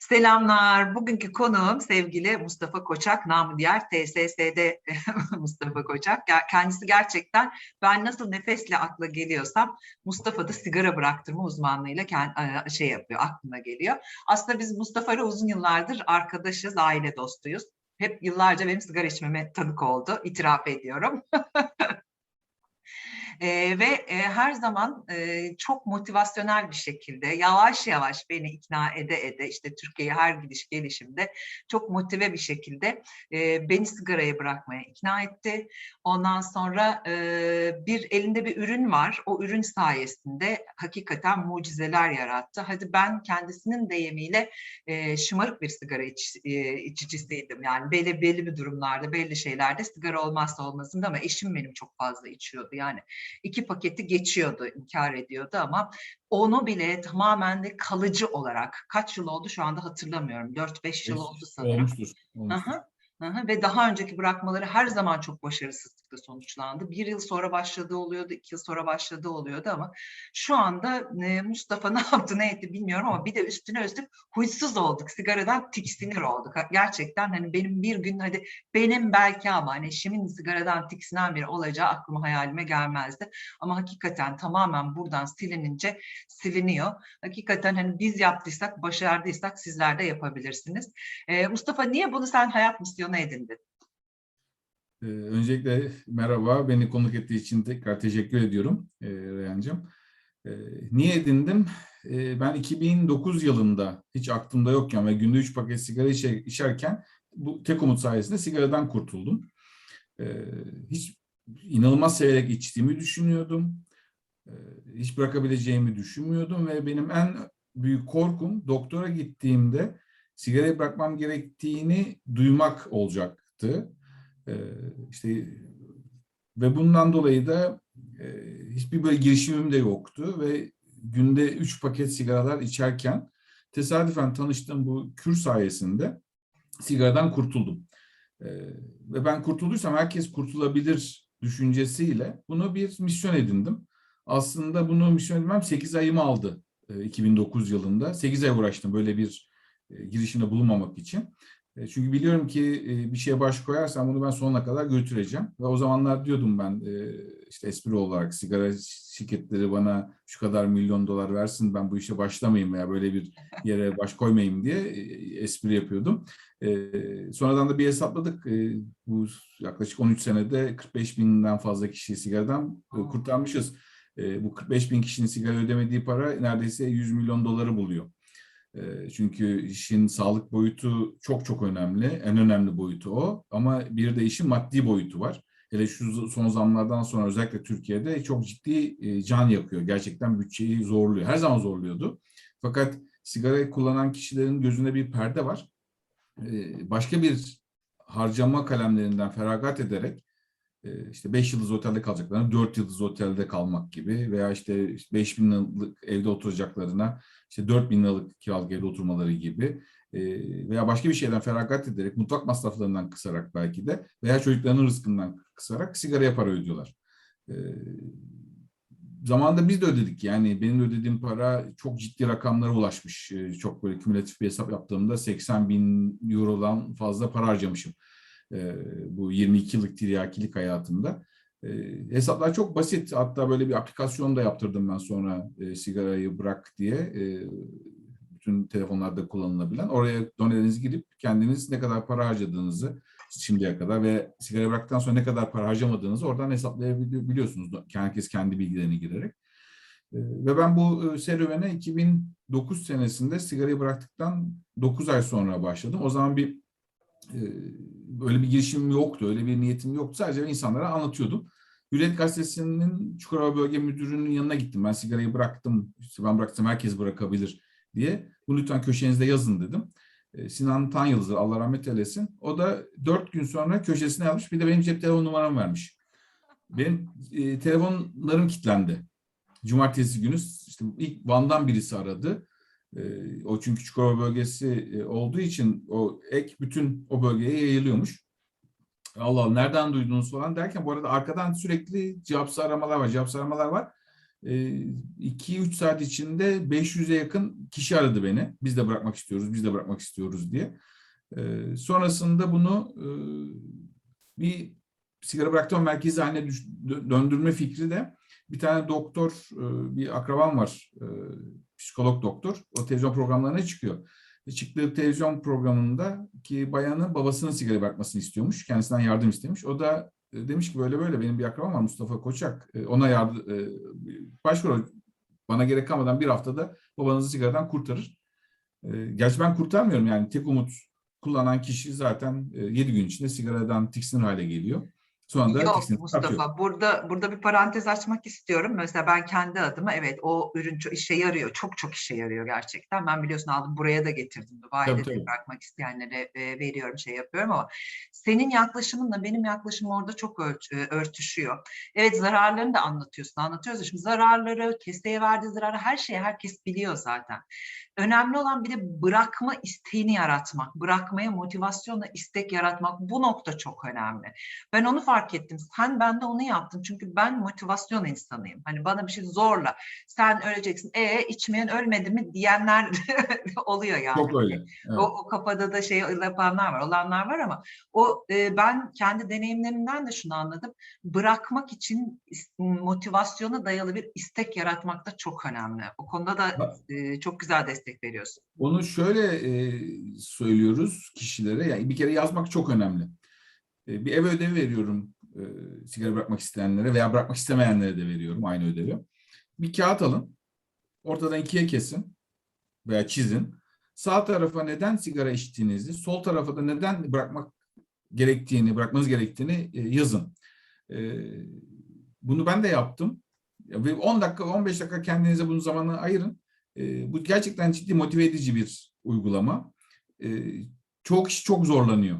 Selamlar. Bugünkü konuğum sevgili Mustafa Koçak, namı diğer TSS'de Mustafa Koçak. Kendisi gerçekten ben nasıl nefesle akla geliyorsam Mustafa da sigara bıraktırma uzmanlığıyla e, şey yapıyor, aklına geliyor. Aslında biz Mustafa ile uzun yıllardır arkadaşız, aile dostuyuz. Hep yıllarca benim sigara içmeme tanık oldu, itiraf ediyorum. Ee, ve e, her zaman e, çok motivasyonel bir şekilde yavaş yavaş beni ikna ede ede işte Türkiye'ye her gidiş gelişimde çok motive bir şekilde e, beni sigarayı bırakmaya ikna etti. Ondan sonra e, bir elinde bir ürün var. O ürün sayesinde hakikaten mucizeler yarattı. Hadi ben kendisinin deyimiyle e, şımarık bir sigara iç, e, içicisiydim. Yani belli belli bir durumlarda, belli şeylerde sigara olmazsa olmazımdı ama eşim benim çok fazla içiyordu. Yani iki paketi geçiyordu, inkar ediyordu ama onu bile tamamen de kalıcı olarak kaç yıl oldu şu anda hatırlamıyorum. 4-5 yıl oldu sanırım. Olmuştur. olmuştur. Aha. Ve daha önceki bırakmaları her zaman çok başarısızlıkla sonuçlandı. Bir yıl sonra başladığı oluyordu, iki yıl sonra başladığı oluyordu ama şu anda Mustafa ne yaptı ne etti bilmiyorum ama bir de üstüne üstlük huysuz olduk. Sigaradan tiksinir olduk. Gerçekten hani benim bir gün hadi benim belki ama hani eşimin sigaradan tiksinen biri olacağı aklıma hayalime gelmezdi. Ama hakikaten tamamen buradan silinince siliniyor. Hakikaten hani biz yaptıysak, başardıysak sizler de yapabilirsiniz. Ee, Mustafa niye bunu sen hayat misyonu edindin? Ee, öncelikle merhaba. Beni konuk ettiği için tekrar teşekkür ediyorum e, Reyhancığım. Ee, niye edindim? Ee, ben 2009 yılında hiç aklımda yokken ve günde 3 paket sigara içe- içerken bu tek umut sayesinde sigaradan kurtuldum. Hiç inanılmaz severek içtiğimi düşünüyordum. Hiç bırakabileceğimi düşünmüyordum ve benim en büyük korkum doktora gittiğimde sigarayı bırakmam gerektiğini duymak olacaktı. Ee, işte ve bundan dolayı da e, hiçbir böyle girişimim de yoktu ve günde üç paket sigaralar içerken tesadüfen tanıştığım bu kür sayesinde sigaradan kurtuldum. Ee, ve ben kurtulduysam herkes kurtulabilir düşüncesiyle bunu bir misyon edindim. Aslında bunu misyon edinmem 8 ayımı aldı e, 2009 yılında. 8 ay uğraştım böyle bir e, girişimde bulunmamak için. E, Çünkü biliyorum ki e, bir şeye baş koyarsam bunu ben sonuna kadar götüreceğim. Ve o zamanlar diyordum ben e, işte espri olarak sigara şirketleri bana şu kadar milyon dolar versin ben bu işe başlamayayım veya böyle bir yere baş koymayayım diye e, espri yapıyordum. E, Sonradan da bir hesapladık. E, Bu yaklaşık 13 senede 45 binden fazla kişiyi sigaradan e, kurtarmışız. E, Bu 45 bin kişinin sigara ödemediği para neredeyse 100 milyon doları buluyor. Çünkü işin sağlık boyutu çok çok önemli. En önemli boyutu o. Ama bir de işin maddi boyutu var. Hele şu son zamlardan sonra özellikle Türkiye'de çok ciddi can yakıyor. Gerçekten bütçeyi zorluyor. Her zaman zorluyordu. Fakat sigara kullanan kişilerin gözünde bir perde var. Başka bir harcama kalemlerinden feragat ederek işte 5 yıldız otelde kalacaklarına 4 yıldız otelde kalmak gibi veya işte 5 bin liralık evde oturacaklarına işte 4 bin liralık kiralık evde oturmaları gibi e, veya başka bir şeyden feragat ederek mutfak masraflarından kısarak belki de veya çocuklarının rızkından kısarak sigaraya para ödüyorlar. E, Zamanında biz de ödedik yani benim ödediğim para çok ciddi rakamlara ulaşmış. Çok böyle kümülatif bir hesap yaptığımda 80 bin eurodan fazla para harcamışım e, bu 22 yıllık tiryakilik hayatımda. E, hesaplar çok basit. Hatta böyle bir aplikasyon da yaptırdım ben sonra e, sigarayı bırak diye. E, bütün telefonlarda kullanılabilen. Oraya donelerinizi girip kendiniz ne kadar para harcadığınızı şimdiye kadar ve sigara bıraktıktan sonra ne kadar para harcamadığınızı oradan hesaplayabiliyorsunuz. Herkes kendi bilgilerini girerek. E, Ve ben bu serüvene 2009 senesinde sigarayı bıraktıktan 9 ay sonra başladım. O zaman bir böyle bir girişimim yoktu, öyle bir niyetim yoktu. Sadece insanlara anlatıyordum. Hürriyet Gazetesi'nin Çukurova Bölge Müdürü'nün yanına gittim. Ben sigarayı bıraktım, işte ben bıraktım herkes bırakabilir diye. Bunu lütfen köşenizde yazın dedim. E, Sinan Tanyıldız'dır, Allah rahmet eylesin. O da dört gün sonra köşesine yazmış, bir de benim cep telefon numaramı vermiş. Benim e, telefonlarım kilitlendi. Cumartesi günü işte ilk Van'dan birisi aradı. E, o çünkü Çukurova bölgesi e, olduğu için o ek bütün o bölgeye yayılıyormuş. Allah Allah nereden duydunuz falan derken bu arada arkadan sürekli cevapsız aramalar var. Cevapsız aramalar var. 2-3 saat içinde 500'e yakın kişi aradı beni. Biz de bırakmak istiyoruz, biz de bırakmak istiyoruz diye. E, sonrasında bunu e, bir sigara bıraktırma merkezi haline döndürme fikri de bir tane doktor, e, bir akrabam var, psikolog doktor. O televizyon programlarına çıkıyor. E, Çıktığı televizyon programında ki bayanın babasının sigara bırakmasını istiyormuş. Kendisinden yardım istemiş. O da e, demiş ki böyle böyle benim bir akrabam var Mustafa Koçak. E, Ona yardım, e, başvuru bana gerek kalmadan bir haftada babanızı sigaradan kurtarır. Gerçi ben kurtarmıyorum yani tek umut kullanan kişi zaten 7 gün içinde sigaradan tiksinir hale geliyor. Sonra da Yok Mustafa atıyor. burada burada bir parantez açmak istiyorum. Mesela ben kendi adıma evet o ürün çok işe yarıyor. Çok çok işe yarıyor gerçekten. Ben biliyorsun aldım buraya da getirdim. Dubai'de Tabii, de tabii. bırakmak isteyenlere e, veriyorum şey yapıyorum ama senin yaklaşımınla benim yaklaşımım orada çok ört- e, örtüşüyor. Evet zararlarını da anlatıyorsun anlatıyoruz da şimdi zararları keseye verdiği zararı her şeyi herkes biliyor zaten. Önemli olan bir de bırakma isteğini yaratmak, bırakmaya motivasyonla istek yaratmak bu nokta çok önemli. Ben onu fark ettim. Sen ben de onu yaptım. Çünkü ben motivasyon insanıyım. Hani bana bir şey zorla sen öleceksin. E içmeyen ölmedi mi diyenler oluyor yani. Çok öyle. Evet. O, o kafada da şey yapanlar var, olanlar var ama o e, ben kendi deneyimlerimden de şunu anladım. Bırakmak için motivasyona dayalı bir istek yaratmak da çok önemli. O konuda da e, çok güzel destek veriyorsun. Onu şöyle e, söylüyoruz kişilere. Yani bir kere yazmak çok önemli. E, bir ev ödevi veriyorum e, sigara bırakmak isteyenlere veya bırakmak istemeyenlere de veriyorum aynı ödevi. Bir kağıt alın. Ortadan ikiye kesin veya çizin. Sağ tarafa neden sigara içtiğinizi, sol tarafa da neden bırakmak gerektiğini, bırakmanız gerektiğini e, yazın. E, bunu ben de yaptım. Ya, Ve 10 dakika, 15 dakika kendinize bunun zamanı ayırın. Bu gerçekten ciddi motive edici bir uygulama. Çoğu kişi çok zorlanıyor.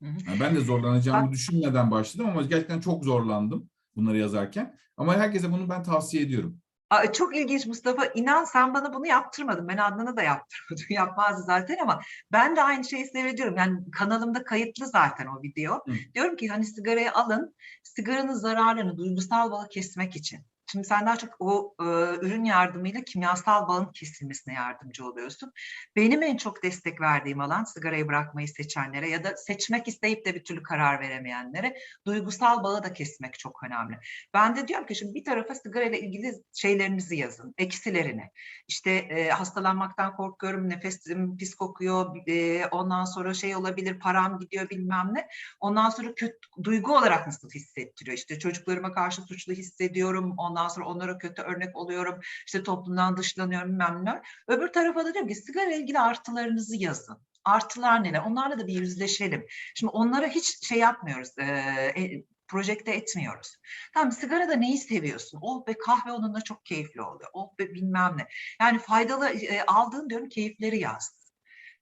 Yani ben de zorlanacağımı düşünmeden başladım ama gerçekten çok zorlandım bunları yazarken. Ama herkese bunu ben tavsiye ediyorum. Aa, çok ilginç Mustafa. İnan sen bana bunu yaptırmadın. Ben Adnan'a da yaptırmadım. Yapmazdı zaten ama ben de aynı şeyi seyrediyorum. Yani kanalımda kayıtlı zaten o video. Hı. Diyorum ki hani sigarayı alın. Sigaranın zararlarını duygusal bağı kesmek için. Şimdi sen daha çok o e, ürün yardımıyla kimyasal bağın kesilmesine yardımcı oluyorsun. Benim en çok destek verdiğim alan sigarayı bırakmayı seçenlere ya da seçmek isteyip de bir türlü karar veremeyenlere duygusal bağı da kesmek çok önemli. Ben de diyorum ki şimdi bir tarafa sigara ile ilgili şeylerinizi yazın, eksilerini. İşte e, hastalanmaktan korkuyorum, nefesim pis kokuyor, e, ondan sonra şey olabilir, param gidiyor bilmem ne. Ondan sonra kötü, duygu olarak nasıl hissettiriyor? İşte çocuklarıma karşı suçlu hissediyorum, ondan sonra onlara kötü örnek oluyorum, işte toplumdan dışlanıyorum bilmem ne. Öbür tarafa da diyorum ki sigara ilgili artılarınızı yazın. Artılar neler? Onlarla da bir yüzleşelim. Şimdi onlara hiç şey yapmıyoruz, e, projekte etmiyoruz. Tamam sigarada neyi seviyorsun? Oh be kahve onunla çok keyifli oluyor. Oh be bilmem ne. Yani faydalı e, aldığın diyorum keyifleri yaz.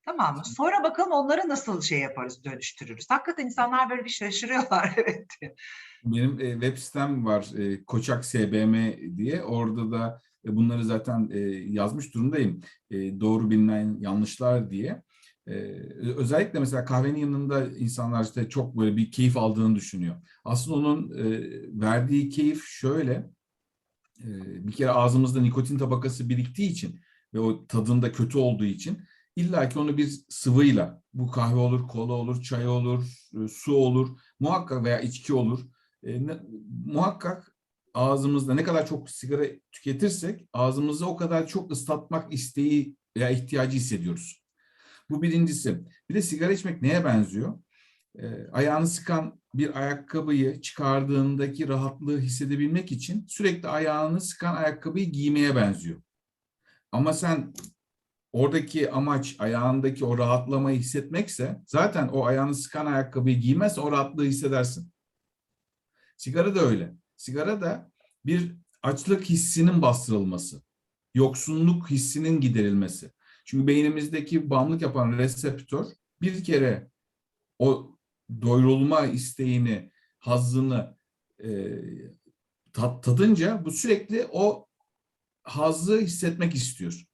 Tamam mı? Sonra bakalım onları nasıl şey yaparız, dönüştürürüz. Hakikaten insanlar böyle bir şaşırıyorlar. evet. Benim e, web sitem var e, Koçak SBM diye. Orada da e, bunları zaten e, yazmış durumdayım. E, doğru bilinen yanlışlar diye. E, özellikle mesela kahvenin yanında insanlar işte çok böyle bir keyif aldığını düşünüyor. Aslında onun e, verdiği keyif şöyle. e, bir kere ağzımızda nikotin tabakası biriktiği için ve o tadında kötü olduğu için illa ki onu bir sıvıyla bu kahve olur, kola olur, çay olur, e, su olur muhakkak veya içki olur. E, ne- muhakkak ağzımızda ne kadar çok sigara tüketirsek ağzımızı o kadar çok ıslatmak isteği veya ihtiyacı hissediyoruz. Bu birincisi. Bir de sigara içmek neye benziyor? E, ayağını sıkan bir ayakkabıyı çıkardığındaki rahatlığı hissedebilmek için sürekli ayağını sıkan ayakkabıyı giymeye benziyor. Ama sen oradaki amaç ayağındaki o rahatlamayı hissetmekse zaten o ayağını sıkan ayakkabıyı giymezsen o rahatlığı hissedersin. Sigara da öyle. Sigara da bir açlık hissinin bastırılması, yoksunluk hissinin giderilmesi. Çünkü beynimizdeki bağımlılık yapan reseptör bir kere o doyurulma isteğini, hazzını e, tat- tadınca bu sürekli o hazzı hissetmek istiyor.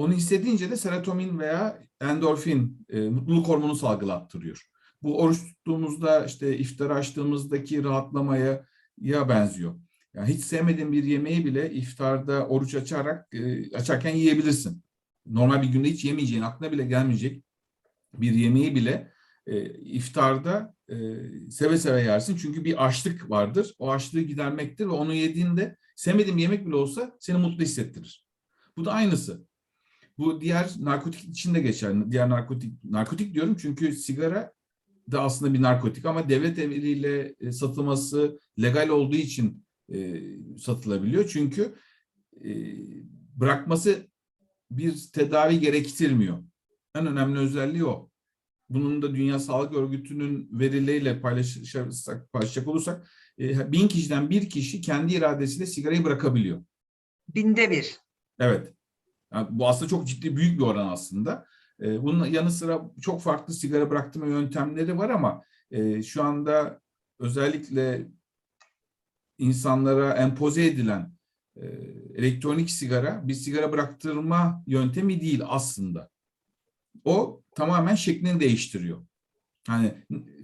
Onu hissedince de serotonin veya endorfin, e, mutluluk hormonu salgılattırıyor. Bu oruç tuttuğumuzda işte iftar açtığımızdaki rahatlamaya ya benziyor. Yani hiç sevmediğin bir yemeği bile iftarda oruç açarak e, açarken yiyebilirsin. Normal bir günde hiç yemeyeceğin, aklına bile gelmeyecek bir yemeği bile e, iftarda e, seve seve yersin. Çünkü bir açlık vardır. O açlığı gidermektir ve onu yediğinde sevmediğin bir yemek bile olsa seni mutlu hissettirir. Bu da aynısı. Bu diğer narkotik için de geçerli. Diğer narkotik, narkotik diyorum çünkü sigara da aslında bir narkotik ama devlet eliyle e, satılması legal olduğu için e, satılabiliyor. Çünkü e, bırakması bir tedavi gerektirmiyor. En önemli özelliği o. Bunun da Dünya Sağlık Örgütü'nün verileriyle paylaşırsak, paylaşacak olursak e, bin kişiden bir kişi kendi iradesiyle sigarayı bırakabiliyor. Binde bir. Evet. Yani bu aslında çok ciddi büyük bir oran aslında. E, bunun yanı sıra çok farklı sigara bıraktırma yöntemleri var ama e, şu anda özellikle insanlara empoze edilen e, elektronik sigara bir sigara bıraktırma yöntemi değil aslında. O tamamen şeklini değiştiriyor. Hani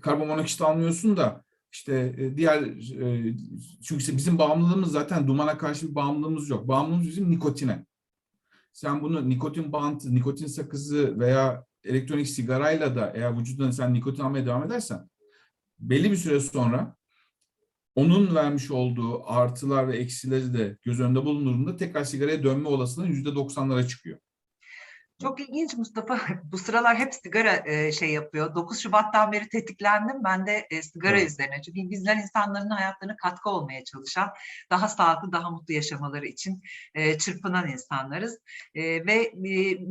karbonmonoksit almıyorsun da işte e, diğer e, çünkü bizim bağımlılığımız zaten dumana karşı bir bağımlılığımız yok. Bağımlılığımız bizim nikotine. Sen bunu nikotin bantı, nikotin sakızı veya elektronik sigarayla da eğer vücuduna sen nikotin almaya devam edersen belli bir süre sonra onun vermiş olduğu artılar ve eksileri de göz önünde bulundurduğunda tekrar sigaraya dönme olasılığı yüzde doksanlara çıkıyor. Çok ilginç Mustafa. Bu sıralar hep sigara e, şey yapıyor. 9 Şubat'tan beri tetiklendim. Ben de e, sigara Evet. üzerine. Çünkü bizler insanların hayatlarına katkı olmaya çalışan, daha sağlıklı, daha mutlu yaşamaları için e, çırpınan insanlarız. E, ve e,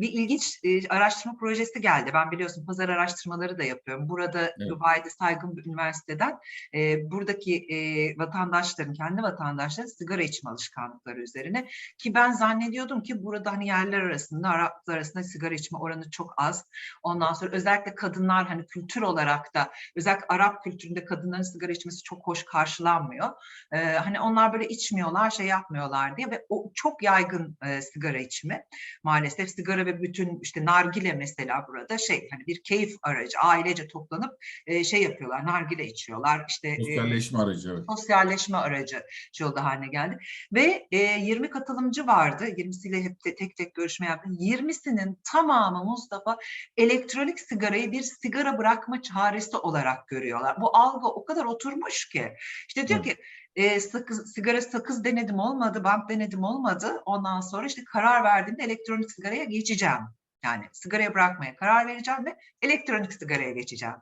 bir ilginç e, araştırma projesi geldi. Ben biliyorsun pazar araştırmaları da yapıyorum. Burada Evet. Dubai'de saygın bir üniversiteden e, buradaki e, vatandaşların, kendi vatandaşların sigara içme alışkanlıkları üzerine ki ben zannediyordum ki burada hani yerler arasında, Araplar arasında sigara içme oranı çok az. Ondan sonra özellikle kadınlar hani kültür olarak da özellikle Arap kültüründe kadınların sigara içmesi çok hoş karşılanmıyor. Ee, hani onlar böyle içmiyorlar, şey yapmıyorlar diye ve o çok yaygın e, sigara içimi. Maalesef sigara ve bütün işte nargile mesela burada şey hani bir keyif aracı, ailece toplanıp e, şey yapıyorlar, nargile içiyorlar. İşte e, Sosyalleşme aracı evet. sosyalleşme aracı şey oldu haline geldi. Ve e, 20 katılımcı vardı. 20'siyle hep de tek tek görüşme yaptım. 20'sinin tamamı Mustafa elektronik sigarayı bir sigara bırakma çaresi olarak görüyorlar. Bu algı o kadar oturmuş ki. İşte diyor Evet. ki e, sakız, sigara sakız denedim olmadı, bant denedim olmadı. Ondan sonra işte karar verdiğimde elektronik sigaraya geçeceğim. Yani sigaraya bırakmaya karar vereceğim ve elektronik sigaraya geçeceğim.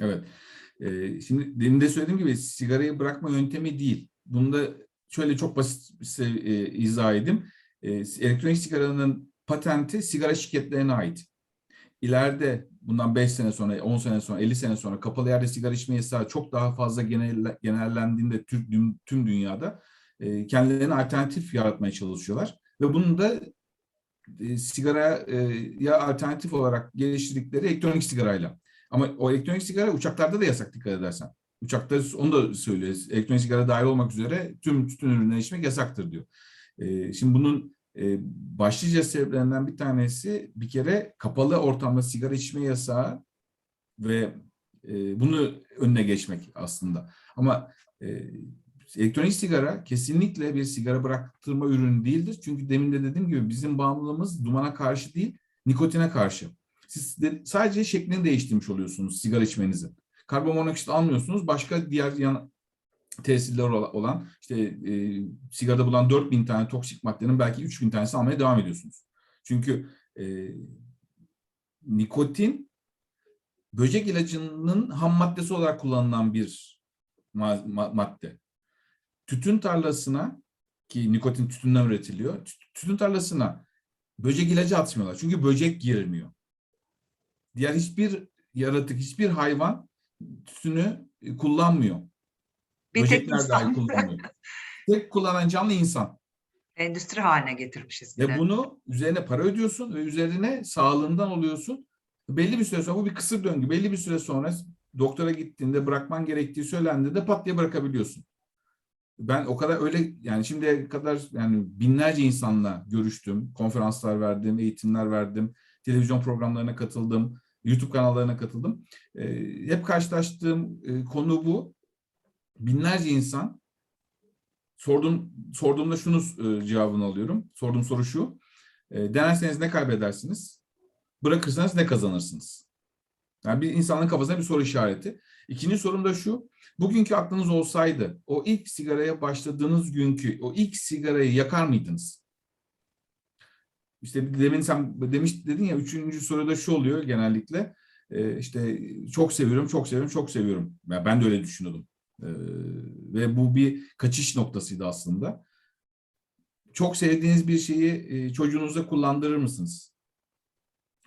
Evet. Ee, şimdi demin de söylediğim gibi sigarayı bırakma yöntemi değil. Bunu da şöyle çok basit bir şey, e, izah edeyim. E, elektronik sigaranın patenti sigara şirketlerine ait. İleride bundan 5 sene sonra, 10 sene sonra, 50 sene sonra kapalı yerde sigara içme yasağı çok daha fazla genel, genellendiğinde tüm, tüm dünyada e, kendilerine alternatif yaratmaya çalışıyorlar. Ve bunun da e, sigaraya alternatif olarak geliştirdikleri elektronik sigarayla. Ama o elektronik sigara uçaklarda da yasak dikkat edersen. Uçakta onu da söylüyor. Elektronik sigara dahil olmak üzere tüm tütün ürünleri içmek yasaktır diyor. E, şimdi bunun başlıca sebeplerinden bir tanesi bir kere kapalı ortamda sigara içme yasağı ve bunu önüne geçmek aslında. Ama e, elektronik sigara kesinlikle bir sigara bıraktırma ürünü değildir. Çünkü demin de dediğim gibi bizim bağımlılığımız dumana karşı değil, nikotine karşı. Siz de sadece şeklini değiştirmiş oluyorsunuz sigara içmenizin. Karbonmonoksit almıyorsunuz, başka diğer yan tesirler ola- olan işte e, sigarada bulan 4000 tane toksik maddenin belki 3000 tanesi almaya devam ediyorsunuz. Çünkü e, nikotin böcek ilacının ham maddesi olarak kullanılan bir ma- ma- madde. Tütün tarlasına ki nikotin tütünden üretiliyor. tü- Tütün tarlasına böcek ilacı atmıyorlar. Çünkü böcek girmiyor. Diğer hiçbir yaratık, hiçbir hayvan tütünü kullanmıyor. Bir tek Böcekler dahi insan. kullanıyor. Tek kullanan canlı insan. Endüstri haline getirmişiz. bir Ve de. bunu üzerine para ödüyorsun ve üzerine sağlığından oluyorsun. Belli bir süre sonra bu bir kısır döngü. Belli bir süre sonra doktora gittiğinde bırakman gerektiği söylendiğinde pat diye bırakabiliyorsun. Ben o kadar öyle yani şimdiye kadar yani binlerce insanla görüştüm, konferanslar verdim, eğitimler verdim, televizyon programlarına katıldım, YouTube kanallarına katıldım. Ee, hep karşılaştığım e, konu bu. Binlerce insan sordum sorduğumda şunu e, cevabını alıyorum. Sorduğum soru şu. E, denerseniz ne kaybedersiniz? Bırakırsanız ne kazanırsınız? Yani bir insanın kafasında bir soru işareti. İkinci sorum da şu. Bugünkü aklınız olsaydı o ilk sigaraya başladığınız günkü o ilk sigarayı yakar mıydınız? İşte demin sen demiş dedin ya üçüncü soruda şu oluyor genellikle. E, işte çok seviyorum, çok seviyorum, çok seviyorum. Yani ben de öyle düşünüyordum. E, ve bu bir kaçış noktasıydı aslında. Çok sevdiğiniz bir şeyi e, çocuğunuzda kullandırır mısınız?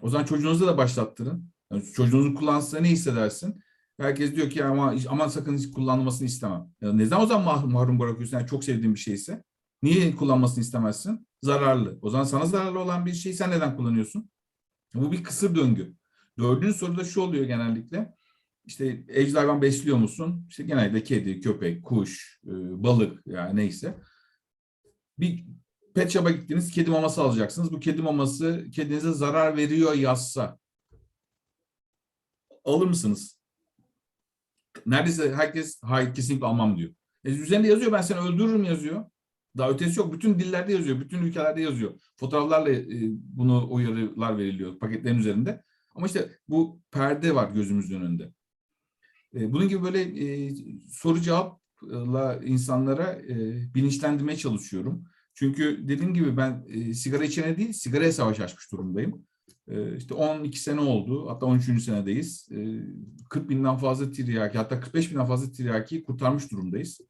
O zaman çocuğunuzda da başlattırın. Yani çocuğunuzun kullansa ne hissedersin? Herkes diyor ki ama aman sakın hiç kullanılmasını istemem. Ya neden o zaman mahrum, mahrum bırakıyorsun? Yani çok sevdiğin bir şeyse. Niye kullanmasını istemezsin? Zararlı. O zaman sana zararlı olan bir şeyi sen neden kullanıyorsun? Bu bir kısır döngü. Dördüncü soruda şu oluyor genellikle. İşte evcil hayvan besliyor musun? İşte genelde kedi, köpek, kuş, e, balık yani neyse. Bir pet shop'a gittiniz, kedi maması alacaksınız. Bu kedi maması kedinize zarar veriyor yazsa alır mısınız? Neredeyse herkes hayır kesinlikle almam diyor. E, üzerinde yazıyor ben seni öldürürüm yazıyor. Daha ötesi yok. Bütün dillerde yazıyor. Bütün ülkelerde yazıyor. Fotoğraflarla e, bunu uyarılar veriliyor paketlerin üzerinde. Ama işte bu perde var gözümüzün önünde. E, bunun gibi böyle e, soru cevapla insanlara e, bilinçlendirmeye çalışıyorum. Çünkü dediğim gibi ben sigara içene değil, sigaraya savaş açmış durumdayım. İşte 12 sene oldu, hatta 13. senedeyiz. E, 40 binden fazla tiryaki, hatta 45 binden fazla tiryakiyi kurtarmış durumdayız.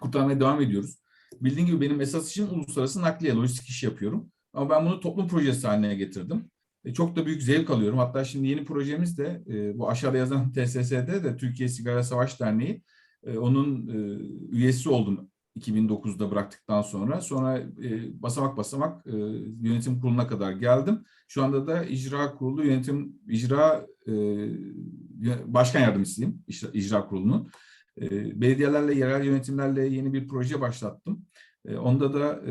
Kurtarmaya devam ediyoruz. Bildiğin gibi benim esas işim uluslararası nakliye, lojistik iş yapıyorum. Ama ben bunu toplum projesi haline getirdim. E, çok da büyük zevk alıyorum. Hatta şimdi yeni projemiz de e, bu aşağıda yazan TSS'de de Türkiye Sigara Savaş Derneği. E, onun üyesi oldum 2009'da bıraktıktan sonra. Sonra basamak basamak yönetim kuruluna kadar geldim. Şu anda da icra kurulu yönetim icra başkan yardımcısıyım icra, kurulunun. Belediyelerle, yerel yönetimlerle yeni bir proje başlattım. Onda da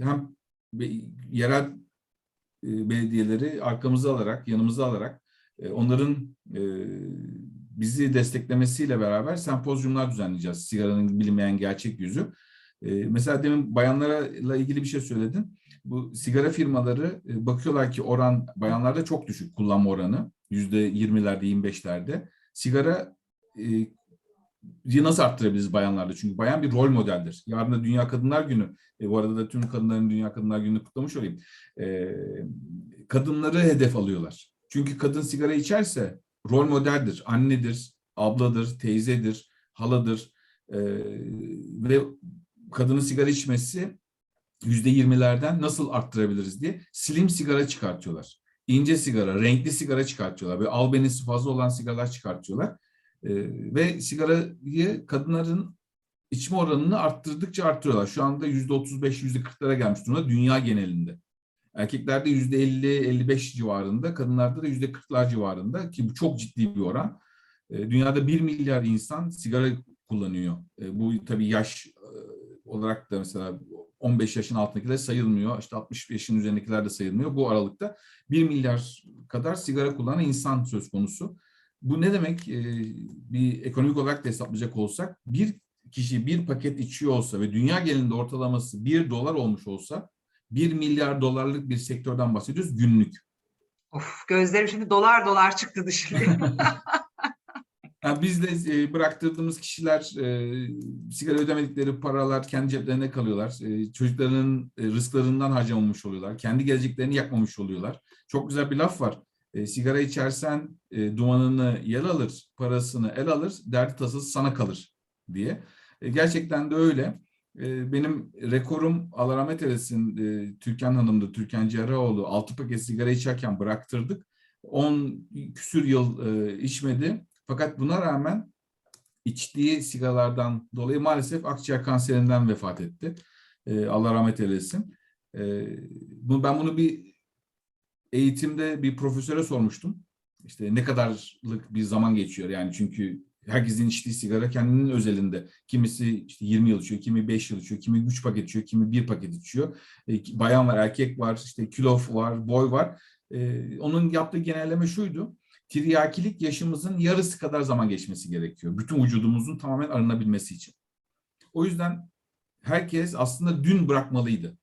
hem yerel belediyeleri arkamıza alarak, yanımıza alarak e, onların e, bizi desteklemesiyle beraber sempozyumlar düzenleyeceğiz. Sigaranın bilinmeyen gerçek yüzü. Mesela demin bayanlarla ilgili bir şey söyledin. Bu sigara firmaları bakıyorlar ki oran bayanlarda çok düşük kullanma oranı. Yüzde yirmilerde, yirmi beşlerde. Sigara nasıl arttırabiliriz bayanlarda? Çünkü bayan bir rol modeldir. Yarın da Dünya Kadınlar Günü. E, bu arada da tüm kadınların Dünya Kadınlar Günü'nü kutlamış olayım. E, kadınları hedef alıyorlar. Çünkü kadın sigara içerse rol modeldir, annedir, abladır, teyzedir, haladır. E, ve kadının sigara içmesi yüzde yirmilerden nasıl arttırabiliriz diye slim sigara çıkartıyorlar. İnce sigara, renkli sigara çıkartıyorlar. Ve albenisi fazla olan sigaralar çıkartıyorlar. Ee, ve sigarayı kadınların içme oranını arttırdıkça arttırıyorlar. Şu anda yüzde 35, yüzde 40'lara gelmiş durumda dünya genelinde. Erkeklerde yüzde 50, 55 civarında, kadınlarda da yüzde 40'lar civarında ki bu çok ciddi bir oran. Ee, dünyada 1 milyar insan sigara kullanıyor. Ee, bu tabii yaş e, olarak da mesela 15 yaşın altındakiler sayılmıyor. İşte 60 yaşın üzerindekiler de sayılmıyor. Bu aralıkta 1 milyar kadar sigara kullanan insan söz konusu. Bu ne demek? Ee, bir ekonomik olarak da hesaplayacak olsak bir kişi bir paket içiyor olsa ve dünya genelinde ortalaması bir dolar olmuş olsa bir milyar dolarlık bir sektörden bahsediyoruz günlük. Of gözlerim şimdi dolar dolar çıktı dışarı. yani biz de e, bıraktırdığımız kişiler e, sigara ödemedikleri paralar kendi ceplerine kalıyorlar. E, çocuklarının e, rızklarından harcamamış oluyorlar. Kendi geleceklerini yakmamış oluyorlar. Çok güzel bir laf var. E, sigara içersen e, dumanını yel alır, parasını el alır, derdi tasası sana kalır diye. E, gerçekten de öyle. E, benim rekorum Allah rahmet eylesin e, Türkan Hanım'dı, Türkan Cerrahoğlu. Altı paket sigara içerken bıraktırdık. 10 küsür yıl e, içmedi. Fakat buna rağmen içtiği sigaralardan dolayı maalesef akciğer kanserinden vefat etti. E, Allah rahmet eylesin. E, bu, ben bunu bir eğitimde bir profesöre sormuştum. İşte ne kadarlık bir zaman geçiyor yani çünkü herkesin içtiği sigara kendinin özelinde. Kimisi işte 20 yıl içiyor, kimi 5 yıl içiyor, kimi 3 paket içiyor, kimi 1 paket içiyor. E, bayan var, erkek var, işte kilo var, boy var. E, onun yaptığı genelleme şuydu. Tiryakilik yaşımızın yarısı kadar zaman geçmesi gerekiyor. Bütün vücudumuzun tamamen arınabilmesi için. O yüzden herkes aslında dün bırakmalıydı.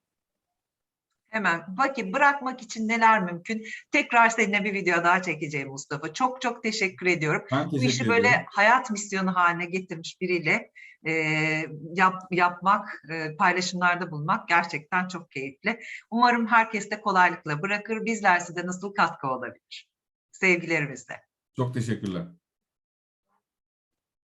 Hemen peki bırakmak için neler mümkün? Tekrar seninle bir video daha çekeceğim Mustafa. Çok çok teşekkür ediyorum. Ben Bu teşekkür işi ediyorum. böyle hayat misyonu haline getirmiş biriyle e, yap, yapmak, e, paylaşımlarda bulmak gerçekten çok keyifli. Umarım herkes de kolaylıkla bırakır. Bizler size nasıl katkı olabilir? Sevgilerimizle. Çok teşekkürler.